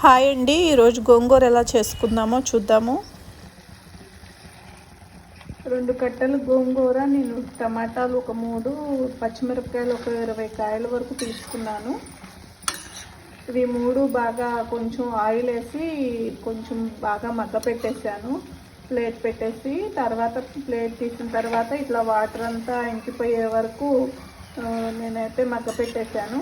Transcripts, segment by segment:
Hi అండి ఈరోజు గోంగూర ఎలా చేసుకుందామో చూద్దాము. రెండు కట్టలు గోంగూర నేను టమాటాలు ఒక మూడు పచ్చిమిరపకాయలు ఒక ఇరవై కాయల వరకు తీసుకున్నాను. ఇవి మూడు బాగా కొంచెం ఆయిల్ వేసి కొంచెం బాగా మగ్గ పెట్టేశాను. ప్లేట్ పెట్టేసి తర్వాత ప్లేట్ తీసిన తర్వాత ఇట్లా వాటర్ అంతా ఇంకిపోయే వరకు నేనైతే మగ్గ పెట్టేశాను.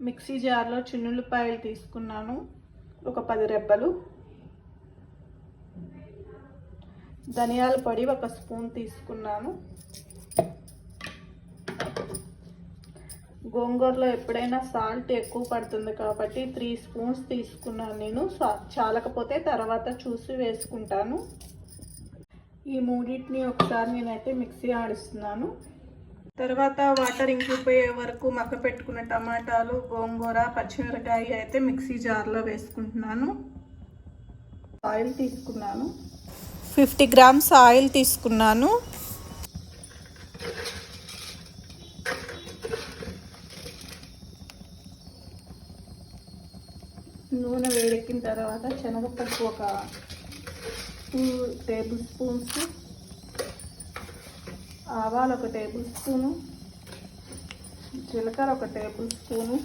మిక్సీ జార్లో చిన్నులపాయలు తీసుకున్నాను. ఒక పది రెబ్బలు. ధనియాల పొడి ఒక స్పూన్ తీసుకున్నాను. గోంగూరలో ఎప్పుడైనా సాల్ట్ ఎక్కువ పడుతుంది కాబట్టి త్రీ స్పూన్స్ తీసుకున్నాను నేను. సా- చాలకపోతే తర్వాత చూసి వేసుకుంటాను. ఈ మూడింటిని ఒకసారి నేనైతే మిక్సీ ఆడిస్తున్నాను. తర్వాత వాటర్ ఇంకిపోయే వరకు మక్క పెట్టుకున్న టమాటాలు గోంగూర పచ్చిమిరకాయ అయితే మిక్సీ జార్లో వేసుకుంటున్నాను. ఆయిల్ తీసుకున్నాను. ఫిఫ్టీ గ్రామ్స్ ఆయిల్ తీసుకున్నాను. నూనె వేడెక్కిన తర్వాత శనగపప్పు ఒక టూ టేబుల్ స్పూన్స్ ఆవాలు ఒక టేబుల్ స్పూను జీలకర్ర ఒక టేబుల్ స్పూను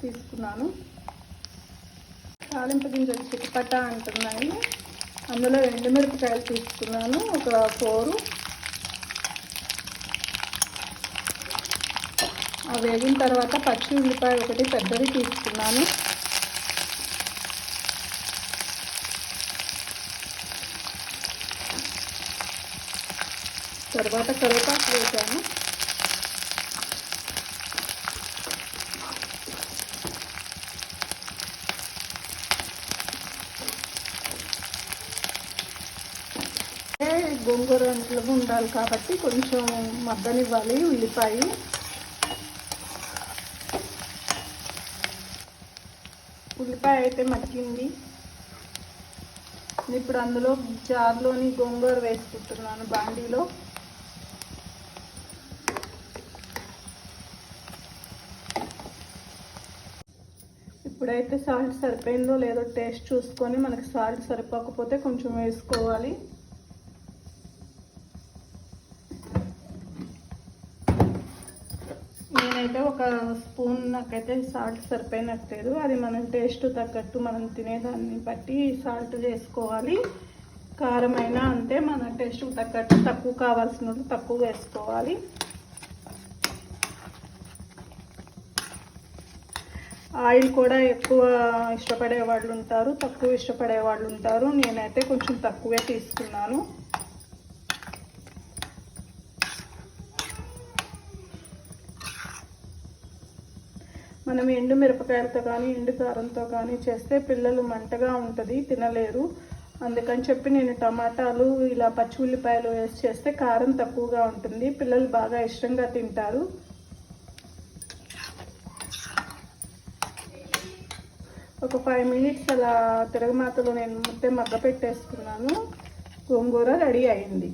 తీసుకున్నాను. తాలింపు గింజలు చిటపట అంటున్నాయి అందులో ఎండుమిరపకాయలు తీసుకున్నాను ఒక ఫోరు. ఆ వేగిన తర్వాత పచ్చి ఉల్లిపాయ ఒకటి పెద్దది తీసుకున్నాను. తర్వాత కరివేపాకు వేసాను. గోంగూర ఇంట్లో ఉండాలి కాబట్టి కొంచెం మద్దనివ్వాలి ఉల్లిపాయ. ఉల్లిపాయ అయితే మగ్గింది. ఇప్పుడు అందులో జార్లోని గోంగూర వేసుకుంటున్నాను బాండీలో. ఇప్పుడైతే సాల్ట్ సరిపోయిందో లేదో టేస్ట్ చూసుకొని మనకి సాల్ట్ సరిపోకపోతే కొంచెం వేసుకోవాలి. నేనైతే ఒక స్పూన్ నాకైతే సాల్ట్ సరిపోయినట్లేదు అది మన టేస్ట్ తగ్గట్టు మనం తినేదాన్ని బట్టి సాల్ట్ చేసుకోవాలి కారం అయినా అంతే మన టేస్ట్ తగ్గట్టు తక్కువ కావాల్సినట్టు తక్కువ వేసుకోవాలి. ఆయిల్ కూడా ఎక్కువ ఇష్టపడే వాళ్ళు ఉంటారు తక్కువ ఇష్టపడే వాళ్ళు ఉంటారు. నేనైతే కొంచెం తక్కువే తీసుకున్నాను. మనం ఎండు మిరపకాయలతో కానీ ఎండు కారంతో కానీ చేస్తే పిల్లలు మంటగా ఉంటుంది తినలేరు. అందుకని చెప్పి నేను టమాటాలు ఇలా పచ్చి ఉల్లిపాయలు వేసి చేస్తే కారం తక్కువగా ఉంటుంది. పిల్లలు బాగా ఇష్టంగా తింటారు. ఒక ఫైవ్ మినిట్స్ అలా తిరగమాతలో నేను ముద్ద మగ్గ పెట్టేసుకున్నాను గోంగూర రెడీ అయింది.